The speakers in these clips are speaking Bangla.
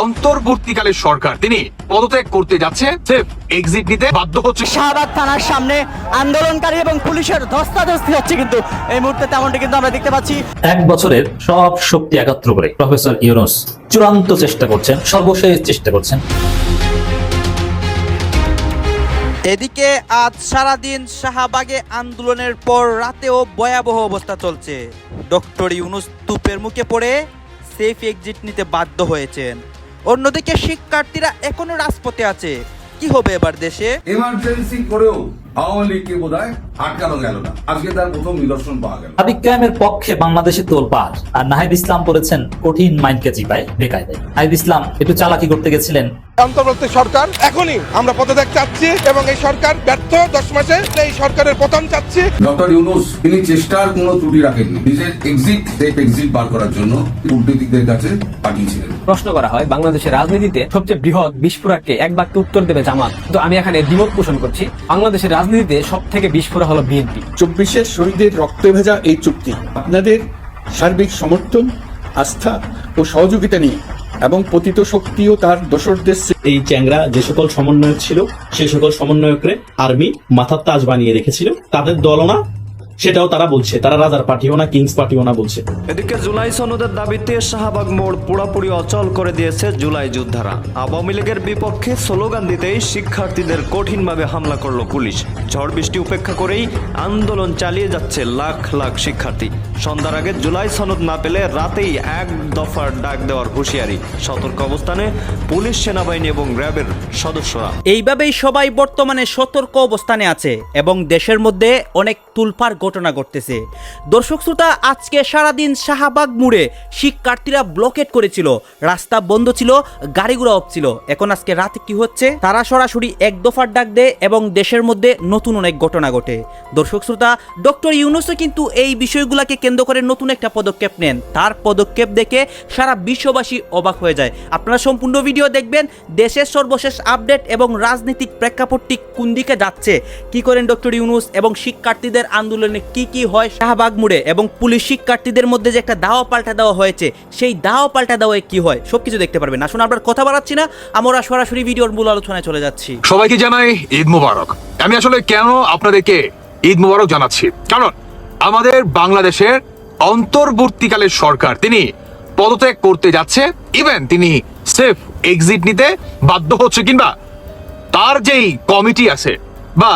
অন্তর্বর্তীকালে সরকার তিনি পদত্যাগ করতে যাচ্ছে এক্সিট নিতে বাধ্য হচ্ছে। শাহবাগ থানার সামনে আন্দোলনকারী এবং পুলিশের ধস্তাধস্তি হচ্ছে কিন্তু। এই মুহূর্তে তেমনটি কিন্তু আমরা দেখতে পাচ্ছি। এক বছরের সব শক্তি একাত্র করে প্রফেসর ইউনুস চূড়ান্ত চেষ্টা করছেন সর্বশেষ চেষ্টা করছেন। এদিকে আজ সারাদিন শাহবাগে আন্দোলনের পর রাতেও ভয়াবহ অবস্থা চলছে। ডক্টর ইউনুস তুপের মুখে পড়ে সেফ এক্সিট নিতে বাধ্য হয়েছেন। অন্যদিকে শিক্ষার্থীরা এখনও রাজপথে আছে। কি হবে এবার দেশে? এমার্জেন্সি করেও আওয়ামী লীগকে বোধ হয় আটকানো গেল না। আজকে তার প্রথম নিদর্শন পাওয়া গেল। কায়েমের পক্ষে বাংলাদেশে তোলপাড়। আর নাহিদ ইসলাম করেছেন কঠিন মাইন্ডকে চিপায় বেকায়দায়। নাহিদ ইসলাম একটু চালাকি করতে গেছিলেন। অন্তর্বর্তী সরকার এখনই আমরা পদত্যাগ চাচ্ছি এবং এই সরকার ব্যর্থ দশ মাসে এই সরকারের পতন চাচ্ছি। ডক্টর ইউনুস তিনি চেষ্টার কোনো ত্রুটি রাখেননি। নিজের এক্সিট সেফ এক্সিট বার করার জন্য কূটনীতিকদের কাছে পাঠিয়েছিলেন। প্রশ্ন করা হয় বাংলাদেশের রাজনীতিতে সবচেয়ে বৃহৎ বিস্ফোরককে এক বাক্যে উত্তর দেবে জামাত। তো আমি এখানে দ্বিমত পোষণ করছি বাংলাদেশের রাজনীতিতে সব থেকে বিস্ফোরক হলো বিএনপি। চব্বিশের শহীদের রক্তে ভেজা এই চুক্তি আপনাদের সার্বিক সমর্থন আস্থা ও সহযোগিতা নিয়ে এবং পতিত শক্তি ও তার দোসরদের এই চ্যাংরা যে সকল সমন্বয়ক ছিল সেই সকল সমন্বয়করে আর্মি মাথার তাজ বানিয়ে রেখেছিল। তাদের দলও না সেটাও তারা বলছে তারা রাজার পার্টিও না কিংস পার্টিও না বলছে। এদিকে জুলাই সনদের দাবিতে শাহবাগ মোড় পুরোপুরি অচল করে দিয়েছে জুলাই যোদ্ধারা। আওয়ামী লীগের বিপক্ষে স্লোগান দিতেই শিক্ষার্থীদের কঠিনভাবে হামলা করল পুলিশ। ঝড় বৃষ্টি উপেক্ষা করেই আন্দোলন চালিয়ে যাচ্ছে লাখ লাখ শিক্ষার্থী। সন্ধ্যার আগে জুলাই সনদ না পেলে রাতেই এক দফার ডাক দেওয়ার হুঁশিয়ারি। সতর্ক অবস্থানে পুলিশ সেনাবাহিনী এবং র্যাবের সদস্যরা। এইভাবেই সবাই বর্তমানে সতর্ক অবস্থানে আছে এবং দেশের মধ্যে অনেক তুলপার ঘটনা ঘটতেছে। দর্শক শ্রোতা, আজকে সারাদিন শাহবাগ মোড়ে শিক্ষার্থীরা ব্লকেট করেছিল। রাস্তা বন্ধ ছিল গাড়িগুলো অফ ছিল। এখন আজকে রাতে কি হচ্ছে? তারা সরাসরি এক দফার ডাক দেয় এবং দেশের মধ্যে নতুন অনেক ঘটনা ঘটে। দর্শক শ্রোতা, ডক্টর ইউনুসও কিন্তু এই বিষয়গুলোকে কেন্দ্র করে নতুন একটা পদক্ষেপ নেন। তার পদক্ষেপ দেখে সারা বিশ্ববাসী অবাক হয়ে যায়। আপনারা সম্পূর্ণ ভিডিও দেখবেন, দেশের সর্বশেষ আপডেট এবং রাজনৈতিক প্রেক্ষাপটটি কোন দিকে যাচ্ছে? কি করেন ডক্টর ইউনুস এবং শিক্ষার্থীদের আন্দোলনে কি কি হয় শাহবাগ মোড়ে এবং পুলিশ শিক্ষার্থীদের মধ্যে যে একটা দাওয়া পাল্টা দেওয়া হয়েছে, সেই দাওয়া পাল্টা দেওয়ায় কি হয়? সবকিছু দেখতে পারবেন। আসুন আপনার কথা বাড়াচ্ছি না। আমরা সরাসরি ভিডিওর মূল আলোচনায় চলে যাচ্ছি। সবাইকে জানাই ঈদ মুবারক। আমি আসলে কেন আপনাদেরকে ঈদ মুবারক জানাচ্ছি? কারণ আমাদের বাংলাদেশের অন্তর্বর্তীকালে সরকার, তিনি পদত্যাগ করতে যাচ্ছে ইভেন তিনি সেফ এক্সিট নিতে বাধ্য হচ্ছে, কিংবা তার যেই কমিটি আছে, বা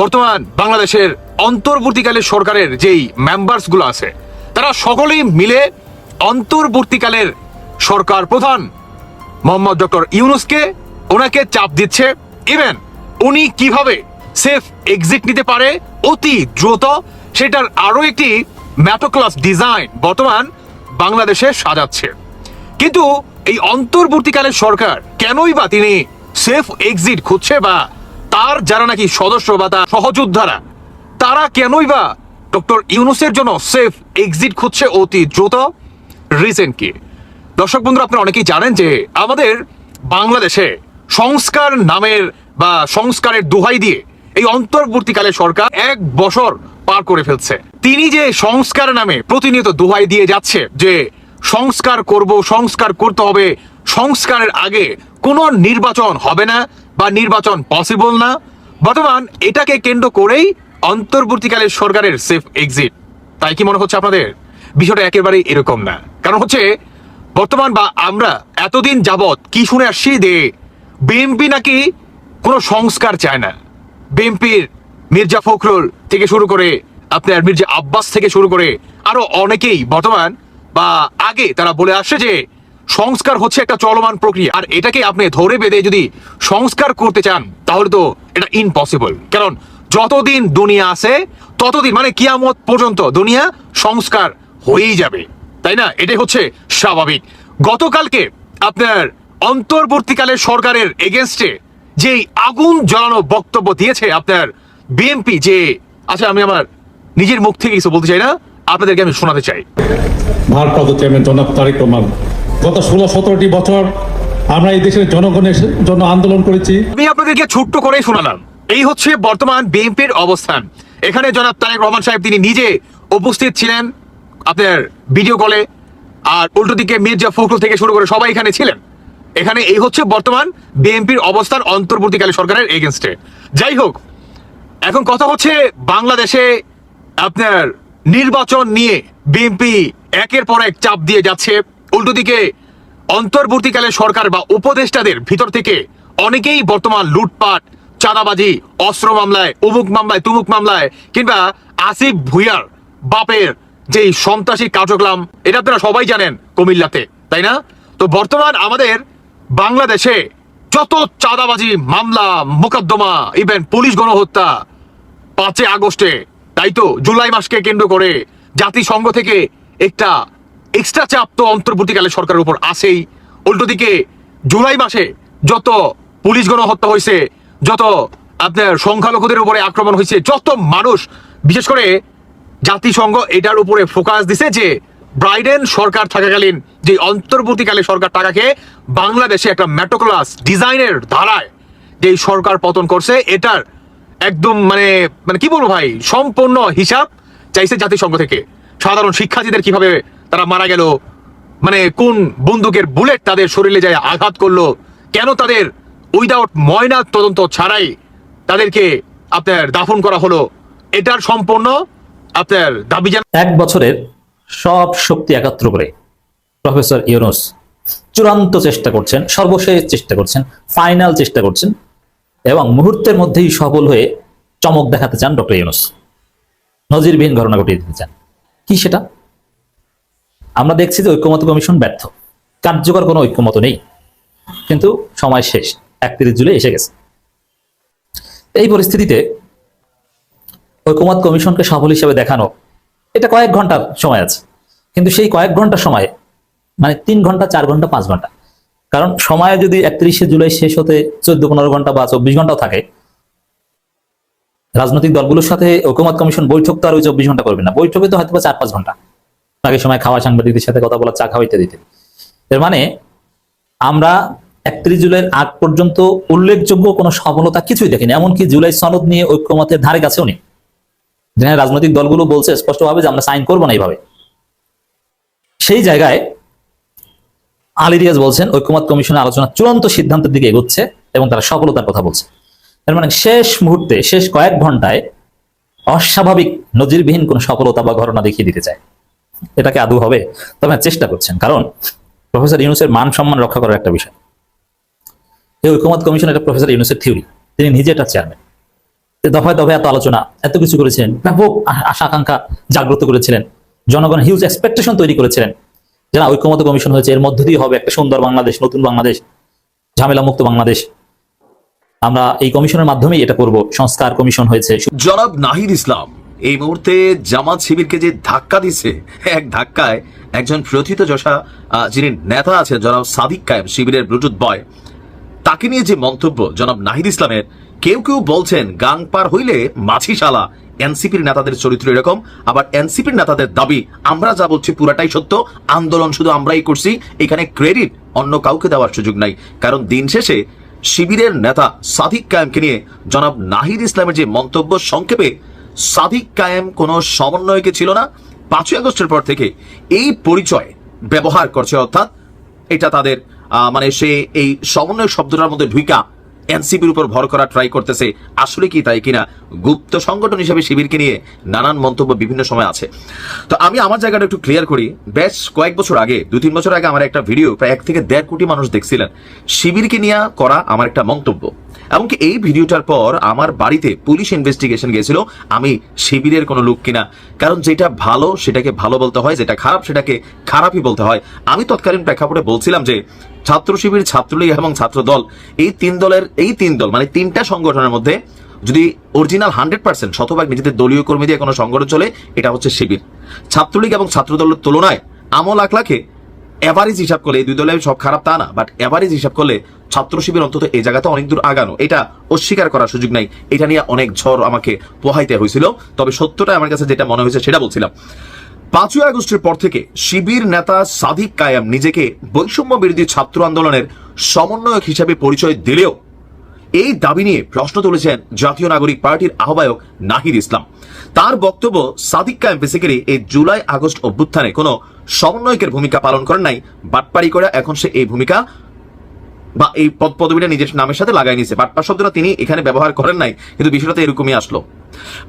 বর্তমান বাংলাদেশের অন্তর্বর্তীকালের সরকারের যেই মেম্বার্সগুলো আছে, তারা সকলেই মিলে অন্তর্বর্তীকালের সরকার প্রধান মোহাম্মদ ডক্টর ইউনুসকে ওনাকে চাপ দিচ্ছে। ইভেন উনি কীভাবে সেফ এক্সিট নিতে পারে অতি দ্রুত, সেটার আরও একটি ম্যাটোক্লাস ডিজাইন বর্তমান বাংলাদেশে সাজাচ্ছে। কিন্তু এই অন্তর্বর্তীকালের সরকার কেনই বা তিনি সেফ এক্সিট খুঁজছে বা তার যারা নাকি সদস্য বা তার সহযোদ্ধারা তারা কেনই বা? ডক্টর ইউনুসের জন্য সেফ এক্সিট খুঁজছে অতি দ্রুত রিজেন কি দর্শক বন্ধুরা, আপনারা অনেকেই জানেন যে আমাদের বাংলাদেশে সংস্কার নামের বা সংস্কারের দোহাই দিয়ে এই অন্তর্বর্তীকালে সরকার এক বছর পার করে ফেলছে। তিনি যে সংস্কার নামে প্রতিনিয়ত দোহাই দিয়ে যাচ্ছে যে সংস্কার করব, সংস্কার করতে হবে, সংস্কারের আগে কোনো নির্বাচন হবে না বা নির্বাচন পসিবল না, বর্তমান এটাকে কেন্দ্র করেই অন্তর্বর্তীকালের সরকারের সেফ এক্সিট তাই কি মনে হচ্ছে আপনাদের? বিষয়টা একেবারেই এরকম না। কারণ হচ্ছে, বর্তমান বা আমরা এতদিন যাবৎ কি শুনে আসছি যে বিএনপি নাকি কোনো সংস্কার চায় না। বিএনপির মির্জা ফখরুল থেকে শুরু করে আপনার মির্জা আব্বাস থেকে শুরু করে আরও অনেকেই বর্তমান বা আগে তারা বলে আসছে যে সংস্কার হচ্ছে একটা চলমান প্রক্রিয়া। আর এটাকে আপনি ধরে বেঁধে যদি সংস্কার করতে চান, তাহলে তো এটা ইম্পসিবল কারণ যতদিন দুনিয়া আছে ততদিন মানে কিয়ামত পর্যন্ত দুনিয়া সংস্কার হয়েই যাবে। তাই না? এটাই হচ্ছে স্বাভাবিক। গতকালকে আপনার অন্তর্বর্তীকালে সরকারের এগেনস্টে যেই আগুন জ্বালানো বক্তব্য দিয়েছে আপনার বিএনপি যে আচ্ছা আমি আমার নিজের মুখ থেকে কিছু বলতে চাই না আপনাদেরকে আমি শোনাতে চাই। ভারপ্রাপ্ত চেয়ারম্যান জনাব তারেক রহমান। গত ষোলো সতেরোটি বছর আমরা এই দেশের জনগণের জন্য আন্দোলন করেছি। আমি আপনাদেরকে ছোট্ট করেই শোনালাম। এই হচ্ছে বর্তমান বিএনপির অবস্থান। এখানে জনাব তারেক রহমান সাহেব, তিনি নিজে উপস্থিত ছিলেন আপনার ভিডিও কলে। আর উল্টো দিকে মির্জা ফখরুল থেকে শুরু করে সবাই এখানে ছিলেন। এখানে এই হচ্ছে বর্তমান বিএনপির অবস্থান অন্তর্বর্তীকালে সরকারের এগেনস্টে যাই হোক, এখন কথা হচ্ছে বাংলাদেশে আপনার নির্বাচন নিয়ে বিএনপি একের পর এক চাপ দিয়ে যাচ্ছে। উল্টো দিকে অন্তর্বর্তীকালে সরকার বা উপদেষ্টাদের ভিতর থেকে অনেকেই বর্তমান লুটপাট চাঁদাবাজি, অস্ত্র মামলায় অমুক মামলায়, তুমুক মামলায়, কিংবা আসিফ ভুইয়ার বাপের যেই সন্ত্রাসী কার্যক্রম এটা আপনারা সবাই জানেন কুমিল্লাতে, তাই না? তো বর্তমান আমাদের বাংলাদেশে যত চাঁদাবাজি, মামলা, মোকদ্দমা ইভেন পুলিশ গণহত্যা পাঁচে আগস্টে, তাই তো, জুলাই মাসকে কেন্দ্র করে জাতিসংঘ থেকে একটা এক্সট্রা চাপ তো অন্তর্বর্তীকালে সরকারের উপর আসেই উল্টো দিকে জুলাই মাসে যত পুলিশ গণহত্যা হয়েছে যত আপনার সংখ্যালঘুদের উপরে আক্রমণ হয়েছে, যত মানুষ, বিশেষ করে জাতিসংঘ এটার উপরে ফোকাস দিছে যে ব্রাইডেন সরকার থাকাকালীন, যে অন্তর্বর্তীকালে সরকার টাকাকে বাংলাদেশে একটা মেটোক্লাস ডিজাইনের ধারায় যে সরকার পতন করছে, এটার একদম মানে মানে কি বলব ভাই, সম্পূর্ণ হিসাব চাইছে জাতিসংঘ থেকে। সাধারণ শিক্ষার্থীদের কীভাবে তারা মারা গেল মানে কোন বন্দুকের বুলেট তাদের শরীরে যায় আঘাত করল, কেন তাদের উইদাউট ময়না তদন্ত ছাড়াই তাদেরকে আপনার দাফন করা হলো। এটার সম্পূর্ণ আপনার দাবি জানা এক বছরের সব শক্তি একাত্র করে। প্রফেসর ইউনুস, চূড়ান্ত চেষ্টা করছেন, সর্বশেষ চেষ্টা করছেন ফাইনাল চেষ্টা করছেন, এবং মুহূর্তের মধ্যেই সফল হয়ে চমক দেখাতে চান ডক্টর ইউনুস। নজিরবিহীন ঘটনা ঘটিয়ে দিতে চান। কি সেটা? আমরা দেখছি যে ঐক্যমত কমিশন ব্যর্থ। কার্যকর কোনো ঐক্যমত নেই। কিন্তু সময় শেষ। একত্রিশ জুলাই এসে গেছে। এই পরিস্থিতিতে ঐক্যমত কমিশনকে সফল হিসেবে দেখানো, এটা কয়েক ঘণ্টার সময় আছে। কিন্তু সেই কয়েক ঘণ্টা সময়ে মানে তিন ঘণ্টা, চার ঘণ্টা, পাঁচ ঘণ্টা, কারণ সময় যদি একত্রিশে জুলাই শেষ হতে চোদ্দ, পনেরো ঘণ্টা বা চব্বিশ ঘন্টাও থাকে, রাজনৈতিক দলগুলোর সাথে ঐক্যমত কমিশন বৈঠক তো আর ওই চব্বিশ ঘণ্টা করবে না। বৈঠকে তো হয়তো চার, পাঁচ ঘণ্টা। আগে সময় খাওয়া সাংবাদিকদের সাথে কথা বলা, চা খাওয়া ইত্যাদি ইত্যাদি। এর মানে আমরা একত্রিশ জুলাইয়ের আগ পর্যন্ত উল্লেখযোগ্য কোনো সফলতা কিছুই দেখেনি। এমনকি জুলাই সনদ নিয়ে ঐক্যমতের ধারে কাছেও নেই। যেখানে রাজনৈতিক দলগুলো বলছে স্পষ্টভাবে যে আমরা সাইন করব না এইভাবে। সেই জায়গায় আলী রিয়াজ বলছেন ঐক্যমত কমিশনের আলোচনা চূড়ান্ত সিদ্ধান্তের দিকে এগোচ্ছে এবং তারা সফলতার কথা বলছে। তার মানে শেষ মুহূর্তে শেষ কয়েক ঘন্টায় অস্বাভাবিক নজিরবিহীন কোন সফলতা বা ঘটনা দেখিয়ে দিতে চায়। এটাকে আদৌ হবে? তবে হ্যাঁ, চেষ্টা করছেন। কারণ প্রফেসর ইউনুসের মান সম্মান রক্ষা করার একটা বিষয়। এই ঐক্যমত কমিশন এটা প্রফেসর ইউনুসের থিওরি। তিনি নিজে এটা চেয়ারম্যান দফায় দফায় এত আলোচনা, এত কিছু করেছিলেন, ব্যাপক আশা আকাঙ্ক্ষা জাগ্রত করেছিলেন। জনগণ হিউজ এক্সপেকটেশন তৈরি করেছিলেন। যে না ঐক্যমত কমিশন হয়েছে, এর মধ্য দিয়ে হবে একটা সুন্দর বাংলাদেশ, নতুন বাংলাদেশ ঝামেলা মুক্ত বাংলাদেশ। আমরা এই কমিশনের মাধ্যমেই এটা করব। সংস্কার কমিশন হয়েছে। জনাব নাহিদ ইসলাম, এই মুহূর্তে জামাত শিবিরকে যে ধাক্কা দিচ্ছে এক ধাক্কায় একজন প্রথিত যশা যিনি নেতা আছেন, জনাব সাদিক কায়েম, শিবিরের ব্লুটুথ বয়। তাকে নিয়ে যে মন্তব্য জনাব নাহিদ ইসলামের, কেউ কেউ বলছেন গাং পার হইলে মাছিশালা। এনসিপির নেতাদের চরিত্র এরকম, আবার এনসিপির নেতাদের দাবি, আমরা যা বলছি পুরাটাই সত্য, আন্দোলন শুধু আমরাই করছি, এখানে ক্রেডিট অন্য কাউকে দেওয়ার সুযোগ নাই। কারণ দিন শেষে শিবিরের নেতা সাদিক কায়েমকে নিয়ে জনাব নাহিদ ইসলামের যে মন্তব্য সংক্ষেপে, সাদিক কায়েম কোনো সমন্বয়কে ছিল না। পাঁচই আগস্টের পর থেকে এই পরিচয় ব্যবহার করছে, অর্থাৎ এটা তাদের মানে সে এই সমন্বয় শব্দটার মধ্যে ঢুইকা এনসিপির উপর ভর করা ট্রাই করতেছে। আসলে কি তাই কিনা? গুপ্ত সংগঠন হিসেবে শিবিরকে নিয়ে নানান মন্তব্য বিভিন্ন সময় আছে। তো আমি আমার জায়গাটা একটু ক্লিয়ার করি। বেশ কয়েক বছর আগে দুই তিন বছর আগে আমার একটা ভিডিও প্রায় এক থেকে দেড় কোটি মানুষ দেখছিলেন। শিবিরকে নিয়ে করা আমার একটা মন্তব্য। এমনকি এই ভিডিওটার পর আমার বাড়িতে পুলিশ ইনভেস্টিগেশন গিয়েছিল, আমি শিবিরের কোনো লোক কিনা। কারণ যেটা ভালো, সেটাকে ভালো বলতে হয়, যেটা খারাপ, সেটাকে খারাপই বলতে হয়। আমি তৎকালীন প্রেক্ষাপটে বলছিলাম যে ছাত্র শিবির, ছাত্রলীগ এবং ছাত্র দল এই তিন দলের, এই তিন দল মানে তিনটা সংগঠনের মধ্যে যদি অরিজিনাল হান্ড্রেড পার্সেন্ট শতভাগ নিজেদের দলীয় কর্মী দিয়ে কোনো সংগঠন চলে, এটা হচ্ছে শিবির। ছাত্রলীগ এবং ছাত্র দলের তুলনায় আমল আখলাখে এভারেজ হিসাব করলে, এই দুই দলে সব খারাপ তা না বাট এভারেজ হিসাব করলে ছাত্র শিবির অন্তত এই জায়গাতে অনেক দূর আগানো, এটা অস্বীকার করার সুযোগ নাই। এটা নিয়ে অনেক ঝড় আমাকে পোহাইতে হয়েছিল, তবে সত্যটা আমার কাছে যেটা মনে হয়েছে সেটা বলছিলাম। পাঁচই আগস্টের পর থেকে শিবির নেতা সাদিক কায়াম নিজেকে বৈষম্য বিরোধী ছাত্র আন্দোলনের সমন্বয়ক হিসেবে পরিচয় দিলেও এই দাবি নিয়ে প্রশ্ন তুলেছেন জাতীয় নাগরিক পার্টির আহ্বায়ক নাহিদ ইসলাম। তার বক্তব্য সাদিক কায়েম বেসিক্যালি এই জুলাই আগস্ট অভ্যুত্থানে কোনো সমন্বয়কের ভূমিকা পালন করেন নাই, বাটপাড়ি করে এখন সে এই ভূমিকা বা এই পদ পদবিটা নিজের নামের সাথে লাগাই নিছে বাটপার শব্দটা তিনি এখানে ব্যবহার করেন নাই, কিন্তু বিষয়টা এরকমই আসলো।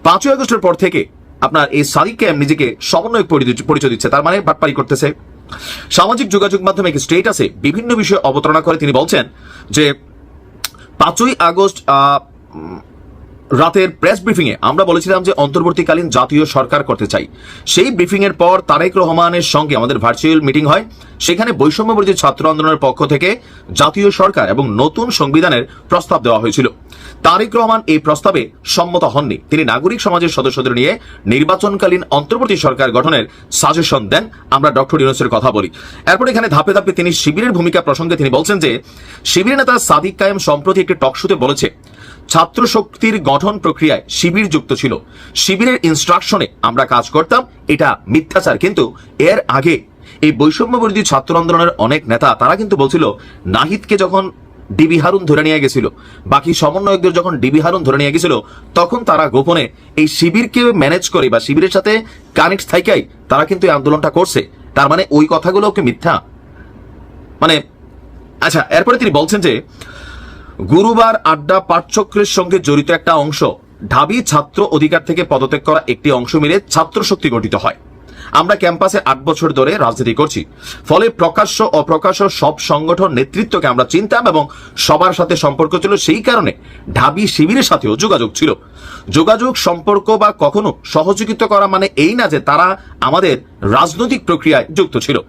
পাঁচই আগস্টের পর থেকে আপনার এই সাদিক ক্যাম নিজেকে সমন্বয় পরিচয় দিচ্ছে। তার মানে বাটপারি করতেছে। সামাজিক যোগাযোগ মাধ্যমে একটি স্টেটাসে বিভিন্ন বিষয়ে অবতারণা করে। তিনি বলছেন যে, পাঁচই আগস্ট রাতের প্রেস ব্রিফিং এ আমরা বলেছিলাম যে অন্তর্বর্তীকালীন জাতীয় সরকার করতে চাই। সেই ব্রিফিং এর পর তারেক রহমানের সঙ্গে আমাদের ভার্চুয়াল মিটিং হয়। সেখানে বৈষম্যবর্তী ছাত্র আন্দোলনের পক্ষ থেকে জাতীয় সরকার এবং নতুন সংবিধানের প্রস্তাব দেওয়া হয়েছিল। তারেক রহমান এই প্রস্তাবে সম্মত হননি। তিনি নাগরিক সমাজের সদস্যদের নিয়ে নির্বাচনকালীন অন্তর্বর্তী সরকার গঠনের সাজেশন দেন। আমরা ডক্টর ইউনুসের কথা বলি। এরপর এখানে ধাপে ধাপে তিনি শিবিরের ভূমিকা প্রসঙ্গে তিনি বলছেন যে, শিবিরের নেতা সাদিক কায়েম সম্প্রতি একটি টকশোতে বলেছে ছাত্র শক্তির গঠন প্রক্রিয়ায় শিবির যুক্ত ছিল। শিবিরের ইনস্ট্রাকশনে আমরা কাজ করতাম, এটা মিথ্যাচার। কিন্তু এর আগে এই বৈষম্যবর্তী ছাত্র আন্দোলনের অনেক নেতা, তারা কিন্তু বলছিল, নাহিদকে যখন ডিবি হারুন ধরে নিয়ে গেছিল, বাকি সমন্বয়কদের যখন ডিবি হারুন ধরে নিয়ে গেছিল, তখন তারা গোপনে এই শিবিরকে ম্যানেজ করে বা শিবিরের সাথে কানেক্ট থাইকাই তারা কিন্তু এই আন্দোলনটা করছে। তার মানে ওই কথাগুলো কি মিথ্যা? মানে আচ্ছা এরপরে তিনি বলছেন যে গুরুবার আড্ডা পাঠচক্রের সঙ্গে জড়িত একটা অংশ। ঢাবি ছাত্র অধিকার থেকে পদত্যাগ করা একটি অংশ মিলে ছাত্র শক্তি গঠিত হয়। আমরা ক্যাম্পাসে আট বছর ধরে রাজনীতি করছি। ফলে প্রকাশ্য, অপ্রকাশ্য সব সংগঠন নেতৃত্বকে আমরা চিনতাম এবং সবার সাথে সম্পর্ক ছিল সেই কারণে ঢাবি শিবিরের সাথেও যোগাযোগ ছিল। যোগাযোগ, সম্পর্ক বা কখনো সহযোগিতা করা মানে এই না যে তারা আমাদের রাজনৈতিক প্রক্রিয়ায় যুক্ত ছিল।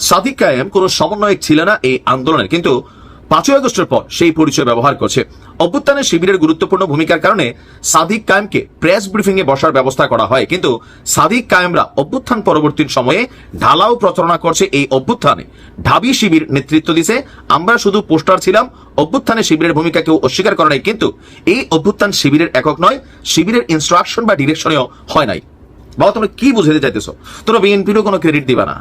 সাদিক কায়েম কোনো সমন্বয়ক ছিল না এই আন্দোলনের কিন্তু পাঁচই আগস্টের পর সেই পরিচয় ব্যবহার করছে। অভ্যুত্থানে শিবিরের গুরুত্বপূর্ণ ভূমিকার কারণে সাদিক কায়েমকে প্রেস ব্রিফিং এ বসার ব্যবস্থা করা হয়। কিন্তু সাদিক কায়েমরা অভ্যুত্থান পরবর্তী সময়ে ঢালাও প্রচারণা করছে এই অভ্যুত্থানে। ঢাবি শিবির নেতৃত্ব দিছে, আমরা শুধু পোস্টার ছিলাম, অভ্যুত্থানে শিবিরের ভূমিকা কেউ অস্বীকার করে নাই। কিন্তু এই অভ্যুত্থান শিবিরের একক নয়, শিবিরের ইনস্ট্রাকশন বা ডিরেকশনেও হয় নাই। বাবা, তোমরা কি বুঝাতে চাইতেছো? তোমরা বিএনপিরও কোনো ক্রেডিট দিবা না।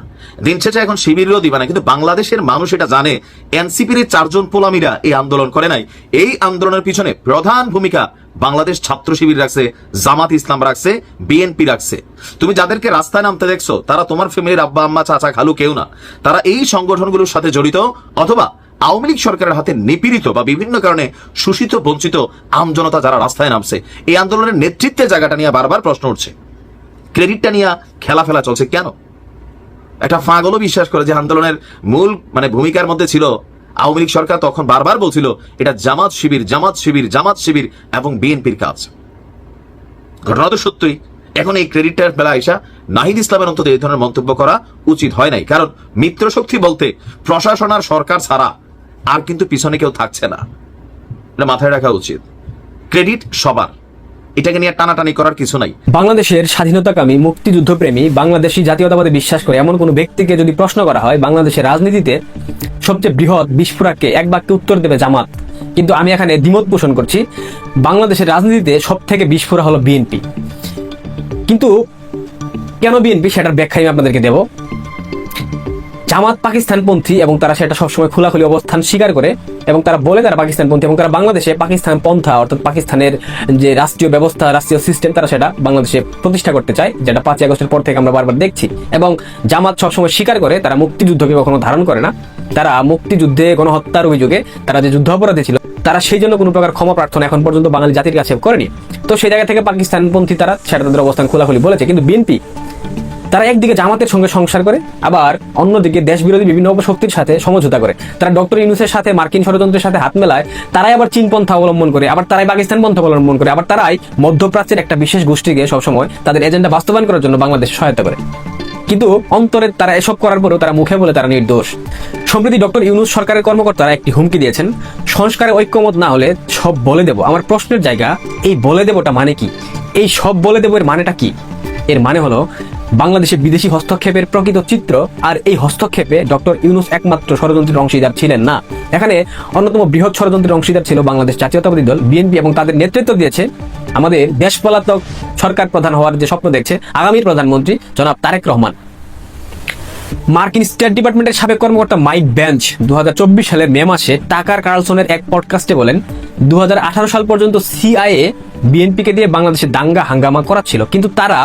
দিন শেষে এখন শিবিরেরও দিবা না, কিন্তু বাংলাদেশের মানুষ এটা জানে এনসিপির চারজন পোলামিরা এই আন্দোলন করে নাই। এই আন্দোলনের পিছনে প্রধান ভূমিকা বাংলাদেশ ছাত্র শিবির রাখছে, জামাত ইসলাম রাখছে বিএনপি রাখছে। তুমি যাদেরকে রাস্তায় নামতে দেখছ, তারা তোমার ফ্যামিলির আব্বা, আম্মা, চাচা, খালু কেউ না। তারা এই সংগঠনগুলোর সাথে জড়িত, অথবা আওয়ামী লীগ সরকারের হাতে নিপীড়িত বা বিভিন্ন কারণে শোষিত, বঞ্চিত, আমজনতা যারা রাস্তায় নামছে, এই আন্দোলনের নেতৃত্বে জায়গাটা নিয়ে বারবার প্রশ্ন উঠছে। ক্রেডিটটা নিয়ে খেলা ফেলা চলছে কেন? একটা ফাগলও বিশ্বাস করে যে আন্দোলনের মূল মানে ভূমিকার মধ্যে ছিল, আওয়ামী লীগ সরকার তখন বারবার বলছিল, এটা জামাত শিবির জামাত শিবির জামাত শিবির এবং বিএনপির কাজ। ঘটনা তো সত্যই। এখন এই ক্রেডিটটার বেলা আইসা নাহিদ ইসলামের অন্তত এই ধরনের মন্তব্য করা উচিত হয় নাই। কারণ মিত্র শক্তি বলতে প্রশাসন আর সরকার ছাড়া আর কিন্তু পিছনে কেউ থাকছে না। এটা মাথায় রাখা উচিত। ক্রেডিট সবার। এটাকে নিয়ে টানাটানি করার কিছু নাই। বাংলাদেশের স্বাধীনতাকামী মুক্তিযুদ্ধপ্রেমী বাংলাদেশি জাতীয়তাবাদে বিশ্বাস করে এমন কোনো ব্যক্তিকে যদি প্রশ্ন করা হয়, বাংলাদেশের রাজনীতিতে সবচেয়ে বৃহৎ বিস্ফোরককে এক বাক্যে উত্তর দেবে জামাত। কিন্তু আমি এখানে দ্বিমত পোষণ করছি, বাংলাদেশের রাজনীতিতে সব থেকে বিস্ফোরক হলো বিএনপি। কিন্তু কেন বিএনপি সেটার ব্যাখ্যা আমি আপনাদেরকে দেব? জামাত পাকিস্তানপন্থী এবং তারা সেটা সবসময় খোলাখুলি অবস্থান স্বীকার করে এবং তারা বলে তারা পাকিস্তানপন্থী এবং তারা বাংলাদেশে পাকিস্তান পন্থা অর্থাৎ পাকিস্তানের যে রাষ্ট্রীয় ব্যবস্থা, রাষ্ট্রীয় সিস্টেম তারা সেটা বাংলাদেশে প্রতিষ্ঠা করতে চায়, যেটা পাঁচই আগস্টের পর থেকে আমরা বারবার দেখছি। এবং জামাত সবসময় স্বীকার করে তারা মুক্তিযুদ্ধকে কখনো ধারণ করে না। তারা মুক্তিযুদ্ধে গণহত্যার অভিযোগে তারা যে যুদ্ধ অপরাধী ছিল, তারা সেই জন্য কোনো প্রকার ক্ষমা প্রার্থনা এখন পর্যন্ত বাঙালি জাতির কাছে করেনি। তো সেই জায়গা থেকে পাকিস্তানপন্থী তারা সেটা তাদের অবস্থান খোলাখুলি বলেছে। কিন্তু বিএনপি তারা একদিকে জামাতের সঙ্গে সংসার করে, আবার অন্যদিকে দেশ বিরোধী বিভিন্ন শক্তির সাথে সমঝোতা করে। তারা ডক্টর ইউনুসের সাথে, মার্কিন ষড়যন্ত্রের সাথে হাত মেলায়, তারাই আবার চীন পন্থা অবলম্বন করে, আবার তারাই পাকিস্তান পন্থা অবলম্বন করে, আবার তারাই মধ্যপ্রাচ্যের একটা বিশেষ গোষ্ঠীকে সবসময় তাদের এজেন্ডা বাস্তবায়ন করার জন্য বাংলাদেশ সহায়তা করে। কিন্তু অন্তরে তারা এসব করার পরেও তারা মুখে বলে তারা নির্দোষ। সম্প্রতি ডক্টর ইউনুস সরকারের কর্মকর্তারা একটি হুমকি দিয়েছেন, সংস্কারে ঐক্যমত না হলে সব বলে দেব। আমার প্রশ্নের জায়গা, এই বলে দেবটা মানে কি? এই সব বলে দেবো এর মানেটা কি? এর মানে হলো বাংলাদেশে বিদেশি হস্তক্ষেপের প্রকৃত চিত্র, আর এই হস্তক্ষেপে ডক্টর ইউনুস একমাত্র ষড়যন্ত্রের অংশীদার ছিলেন না। এখানে অন্যতম বৃহৎ ষড়যন্ত্রের অংশীদার ছিল বাংলাদেশ জাতীয়তাবাদী দল, বিএনপি, এবং তাদের নেতৃত্ব দিয়েছে আমাদের দেশ পলাতক সরকার প্রধান হওয়ার যে স্বপ্ন দেখছে আগামীর প্রধানমন্ত্রী জনাব তারেক রহমান। মার্কিন স্টেট ডিপার্টমেন্টের সাবেক কর্মকর্তা মাইক বেঞ্চ দু সালের মে মাসে টাকার কার্লসনের এক পডকাস্টে বলেন দু হাজার আঠারো সাল পর্যন্ত সিআইএ বিএনপিকে দিয়ে বাংলাদেশে দাঙ্গা হাঙ্গামা করাচ্ছিল, কিন্তু তারা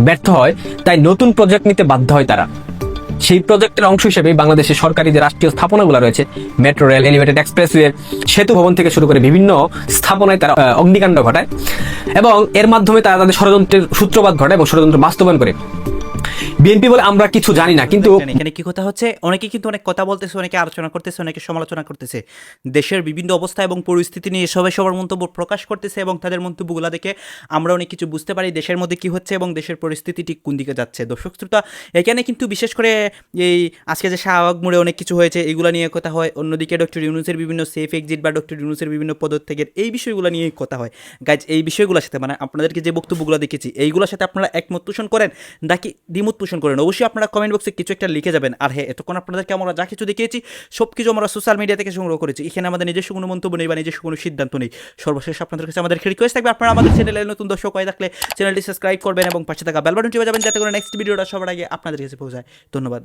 ব্যর্থ হয়, তাই নতুন প্রজেক্ট নিতে বাধ্য হয় তারা। সেই প্রজেক্টের অংশ হিসেবে বাংলাদেশের সরকারি যে রাষ্ট্রীয় স্থাপনাগুলো রয়েছে মেট্রো রেল এলিভেটেড এক্সপ্রেসওয়ে সেতু ভবন থেকে শুরু করে বিভিন্ন স্থাপনায় তারা অগ্নিকাণ্ড ঘটায়। এবং এর মাধ্যমে তারা তাদের ষড়যন্ত্রের সূত্রপাত ঘটায় এবং ষড়যন্ত্র বাস্তবায়ন করে। বিএনপি বলে আমরা কিছু জানি না, কিন্তু এখানে কি কথা হচ্ছে? অনেকে কিন্তু অনেক কথা বলতেছে, অনেকে আলোচনা করতেছে, অনেকে সমালোচনা করতেছে। দেশের বিভিন্ন অবস্থা এবং পরিস্থিতি নিয়ে সবাই সবার মন্তব্য প্রকাশ করতেছে এবং তাদের মন্তব্যগুলো দেখে আমরা অনেক কিছু বুঝতে পারি দেশের মধ্যে কি হচ্ছে এবং দেশের পরিস্থিতি ঠিক কোন দিকে যাচ্ছে। দর্শক শ্রোতা, এখানে কিন্তু বিশেষ করে এই আজকে যে শাহবাগ মোড়ে অনেক কিছু হয়েছে, এগুলো নিয়ে কথা হয়। অন্যদিকে ডক্টর ইউনুসের বিভিন্ন সেফ এক্সিট বা ডক্টর ইউনুসের বিভিন্ন পদত্যাগের এই বিষয়গুলো নিয়ে কথা হয়। গাইজ এই বিষয়গুলোর সাথে মানে আপনাদেরকে যে বক্তব্যগুলো দেখেছি, এইগুলোর সাথে আপনারা একমত পোষণ করেন নাকি দ্বিমত পোষণ করেন অবশ্যই আপনারা কমেন্ট বক্সে কিছু একটা লিখে যাবেন। আর হ্যাঁ এতক্ষণ আপনাদেরকে আমরা যা কিছু দেখিয়েছি সব কিছু আমরা সোশ্যাল মিডিয়া থেকে সংগ্রহ করেছি। এখানে আমাদের নিজস্ব কোনো মন্তব্য নেই বা নিজস্ব কোনো সিদ্ধান্ত নেই। সর্বশেষ আপনাদের কাছে আমাদের রিকোয়েস্ট থাকবে, আপনারা আমাদের চ্যানেলে নতুন দর্শক হয়ে থাকলে চ্যানেলটি সাবস্ক্রাইব করবেন এবং পাশে থাকা বেল বাটন টিপে যাবেন, যাতে করে নেক্সট ভিডিওটা সবার আগে আপনাদের কাছে পৌঁছায়। ধন্যবাদ।